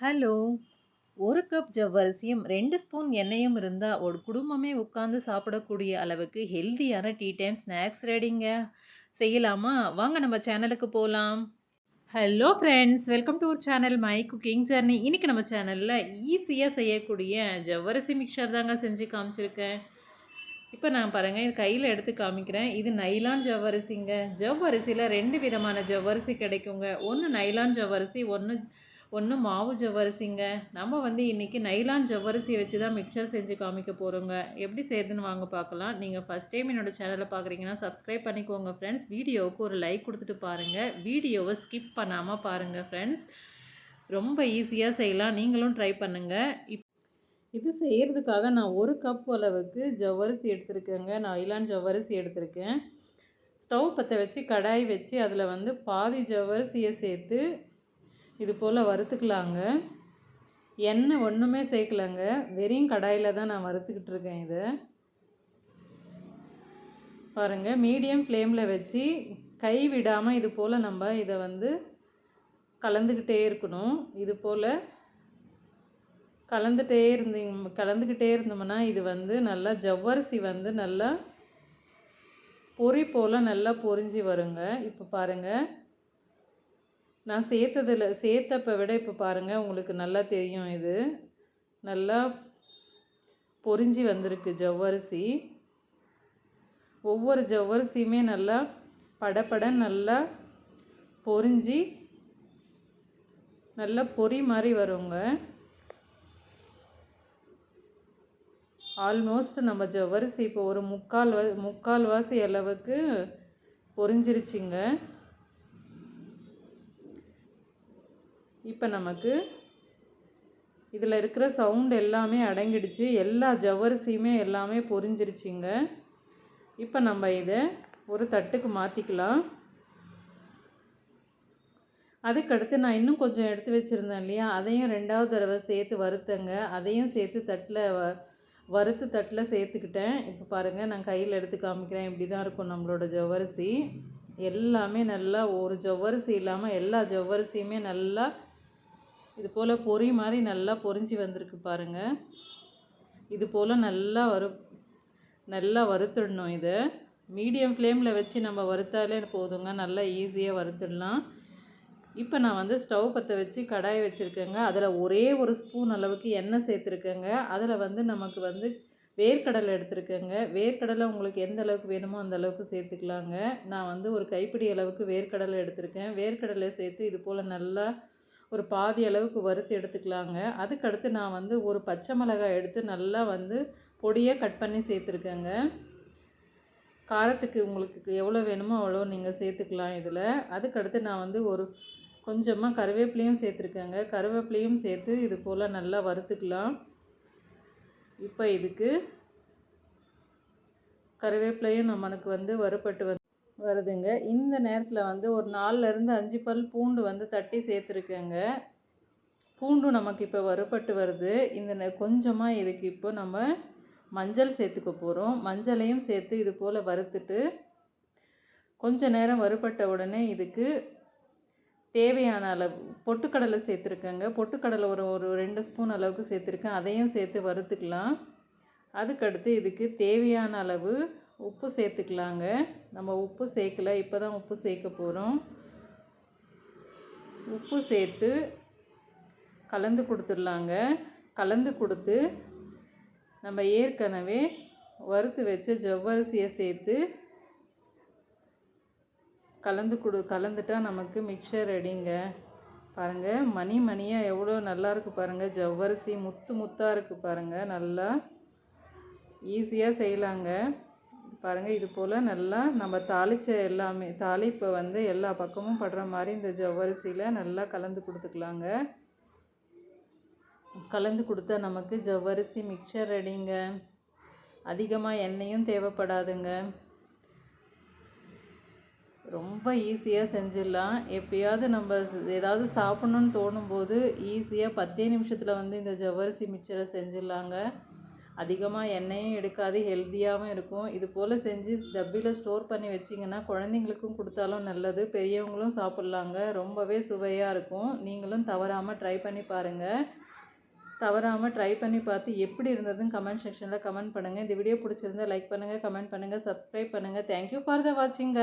Hello! ஒரு cup ஜவ்வரிசியும், ரெண்டு spoon எண்ணெயும் இருந்தால் ஒரு குடும்பமே உட்காந்து சாப்பிடக்கூடிய அளவுக்கு ஹெல்த்தியான டீ டைம் ஸ்நாக்ஸ் ரெடிங்க. செய்யலாமா? வாங்க நம்ம சேனலுக்கு போகலாம் hello friends! Welcome to our channel my cooking journey. இன்றைக்கி நம்ம சேனலில் ஈஸியாக செய்யக்கூடிய ஜவ்வரிசி மிக்சர் தாங்க செஞ்சு காமிச்சிருக்கேன். இப்போ நான் பாருங்கள் இது கையில் எடுத்து காமிக்கிறேன். இது நைலான் ஜவ்வரிசிங்க. ஜவ்வரிசியில் ரெண்டு விதமான ஜவ்வரிசி கிடைக்குங்க. ஒன்று நைலான் ஜவ்வரிசி, ஒன்று ஒன்று மாவு ஜவ்வரிசிங்க. நம்ம வந்து இன்னைக்கு நைலான் ஜவ்வரிசியை வச்சு தான் மிக்சர் செஞ்சு காமிக்க போகிறோங்க எப்படி செய்யுதுன்னு வாங்க பார்க்கலாம். நீங்கள் ஃபஸ்ட் டைம் என்னோடய சேனலை பார்க்குறீங்கன்னா, சப்ஸ்கிரைப் பண்ணிக்கோங்க ஃப்ரெண்ட்ஸ். வீடியோவுக்கு ஒரு லைக் கொடுத்துட்டு பாருங்கள் வீடியோவை ஸ்கிப் பண்ணாமல் பாருங்கள் ஃப்ரெண்ட்ஸ். ரொம்ப ஈஸியாக செய்யலாம். நீங்களும் ட்ரை பண்ணுங்கள் இப் இது செய்கிறதுக்காக நான் ஒரு கப் அளவுக்கு ஜவ்வரிசி எடுத்திருக்கேங்க. நைலான் ஜவ்வரிசி எடுத்திருக்கேன். ஸ்டவ் பற்ற வச்சு கடாய் வச்சு அதில் வந்து பாதி ஜவ்வரிசியை சேர்த்து, இது போல் வறுத்துக்கலாங்க. எண்ணெய் ஒன்றுமே சேர்க்கலங்க. வெறும் கடாயில் தான் நான் வறுத்துக்கிட்டு இருக்கேன் இதை பாருங்கள் மீடியம் ஃப்ளேமில் வச்சு கை விடாமல் இது போல் நம்ம இதை வந்து கலந்துக்கிட்டே இருக்கணும். இது போல் கலந்துகிட்டே இருந்தீங்க கலந்துக்கிட்டே இருந்தோம்னா, இது வந்து நல்லா ஜவ்வரிசி வந்து நல்லா பொரி போல் நல்லா பொரிஞ்சு வருங்க. இப்போ பாருங்க. நான் சேர்த்ததில் சேர்த்தப்ப விட இப்போ பாருங்கள் உங்களுக்கு நல்லா தெரியும் இது. நல்லா பொறிஞ்சி வந்திருக்கு ஜவ்வரிசி. ஒவ்வொரு ஜவ்வரிசியுமே நல்லா படப்பட நல்லா பொரிஞ்சு நல்லா பொரி மாதிரி வருங்க. ஆல்மோஸ்ட் நம்ம ஜவ்வரிசி இப்போ ஒரு முக்கால் வ முக்கால்வாசி அளவுக்கு பொறிஞ்சிருச்சிங்க இப்போ நமக்கு இதில் இருக்கிற சவுண்ட் எல்லாமே அடங்கிடுச்சு. எல்லா ஜவ்வரிசியுமே எல்லாமே பொரிஞ்சிருச்சுங்க. இப்போ நம்ம இதை ஒரு தட்டுக்கு மாற்றிக்கலாம் அதுக்கடுத்து நான் இன்னும் கொஞ்சம் எடுத்து வச்சுருந்தேன் இல்லையா? அதையும் ரெண்டாவது தடவை சேர்த்து வறுத்தேங்க. அதையும் சேர்த்து தட்டில் வ வறுத்து தட்டில் சேர்த்துக்கிட்டேன். இப்போ பாருங்கள் நான் கையில் எடுத்து காமிக்கிறேன். இப்படி தான் இருக்கும் நம்மளோட ஜவ்வரிசி. எல்லாமே நல்லா ஒரு ஜவ்வரிசி இல்லாமல் எல்லா ஜவ்வரிசியுமே நல்லா இது போல் பொரி மாதிரி நல்லா பொரிஞ்சு வந்திருக்கு பாருங்க. இது போல் நல்லா வறு நல்லா வறுத்துடணும் இதை மீடியம் ஃப்ளேமில் வச்சு நம்ம வறுத்தாலே போதுங்க. நல்லா ஈஸியாக வறுத்துடலாம். இப்போ நான் வந்து ஸ்டவ் பற்ற வச்சு கடாய் வச்சுருக்கேங்க அதில் ஒரே ஒரு ஸ்பூன் அளவுக்கு எண்ணெய் சேர்த்துருக்கேங்க. அதில் வந்து நமக்கு வந்து வேர்க்கடலை எடுத்துருக்கேங்க வேர்க்கடலை உங்களுக்கு எந்த அளவுக்கு வேணுமோ அந்த அளவுக்கு சேர்த்துக்கலாங்க. நான் வந்து ஒரு கைப்பிடி அளவுக்கு வேர்க்கடலை எடுத்திருக்கேன். வேர்க்கடலை சேர்த்து இது போல் நல்லா ஒரு பாதி அளவுக்கு வறுத்து எடுத்துக்கலாங்க. அதுக்கடுத்து நான் வந்து ஒரு பச்சை மிளகாய் எடுத்து நல்லா வந்து பொடியாக கட் பண்ணி சேர்த்துருக்கேங்க. காரத்துக்கு உங்களுக்கு எவ்வளோ வேணுமோ அவ்வளோ நீங்கள் சேர்த்துக்கலாம் இதில் அதுக்கடுத்து நான் வந்து ஒரு கொஞ்சமாக கருவேப்பிலையும் சேர்த்துருக்கேங்க. கருவேப்பிலையும் சேர்த்து இது போல் நல்லா வறுத்துக்கலாம். இப்போ இதுக்கு கருவேப்பிலையும் நம்மளுக்கு வந்து வறுபட்டு வந்து வருதுங்க. இந்த நேரத்தில் வந்து ஒரு 4லருந்து 5 பல் பூண்டு வந்து தட்டி சேர்த்துருக்கேங்க. பூண்டும் நமக்கு இப்போ வறுபட்டு வருது. இந்த கொஞ்சமாக இதுக்கு இப்போ நம்ம மஞ்சள் சேர்த்துக்க போகிறோம் மஞ்சளையும் சேர்த்து இது போல் வறுத்துட்டு, கொஞ்ச நேரம் வறுபட்ட உடனே இதுக்கு தேவையான அளவு பொட்டுக்கடலை சேர்த்துருக்கேங்க. பொட்டுக்கடலை ஒரு ஒரு ரெண்டு ஸ்பூன் அளவுக்கு சேர்த்துருக்கேன். அதையும் சேர்த்து வறுத்துக்கலாம். அதுக்கடுத்து இதுக்கு தேவையான அளவு உப்பு சேர்த்துக்கலாங்க. நம்ம உப்பு சேர்க்கல. இப்போ தான் உப்பு சேர்க்க போகிறோம் உப்பு சேர்த்து கலந்து கொடுத்துடலாங்க கலந்து கொடுத்து நம்ம ஏற்கனவே வறுத்து வச்ச ஜவ்வரிசியை சேர்த்து கலந்து கொடு கலந்துட்டா நமக்கு மிக்சர் ரெடிங்க. பாருங்கள் மணி மணியாக எவ்வளோ நல்லாயிருக்கு பாருங்க. ஜவ்வரிசி முத்து முத்தாக இருக்குது பாருங்கள் நல்லா. ஈஸியாக செய்யலாங்க. பாருங்கள் இது போல் நல்லா நம்ம தாளிச்ச எல்லாமே தாளிப்ப வந்து எல்லா பக்கமும் படுற மாதிரி இந்த ஜவ்வரிசியில் நல்லா கலந்து கொடுத்துக்கலாங்க கலந்து கொடுத்தா நமக்கு ஜவ்வரிசி மிக்சர் ரெடிங்க. அதிகமாக எண்ணெயும் தேவைப்படாதுங்க. ரொம்ப ஈஸியாக செஞ்சிடலாம். எப்பயாவது நம்ம ஏதாவது சாப்பிட்ணுன்னு தோணும்போது, ஈஸியாக பத்தே நிமிஷத்தில் வந்து இந்த ஜவ்வரிசி மிக்சரை செஞ்சிடலாங்க. அதிகமாக எண்ணெயும் எடுக்காது ஹெல்த்தியாகவும் இருக்கும். இது போல் செஞ்சு டப்பியில் ஸ்டோர் பண்ணி வச்சிங்கன்னா குழந்தைங்களுக்கும் கொடுத்தாலும் நல்லது பெரியவங்களும் சாப்பிட்லாங்க. ரொம்பவே சுவையாக இருக்கும். நீங்களும் தவறாமல் ட்ரை பண்ணி பாருங்கள் தவறாமல் ட்ரை பண்ணி பார்த்து எப்படி இருந்ததுன்னு கமெண்ட் செக்ஷனில் கமெண்ட் பண்ணுங்கள் இந்த வீடியோ பிடிச்சிருந்தா லைக் பண்ணுங்கள் கமெண்ட் பண்ணுங்கள் சப்ஸ்கிரைப் பண்ணுங்கள் தேங்க்யூ ஃபார் த வாட்சிங்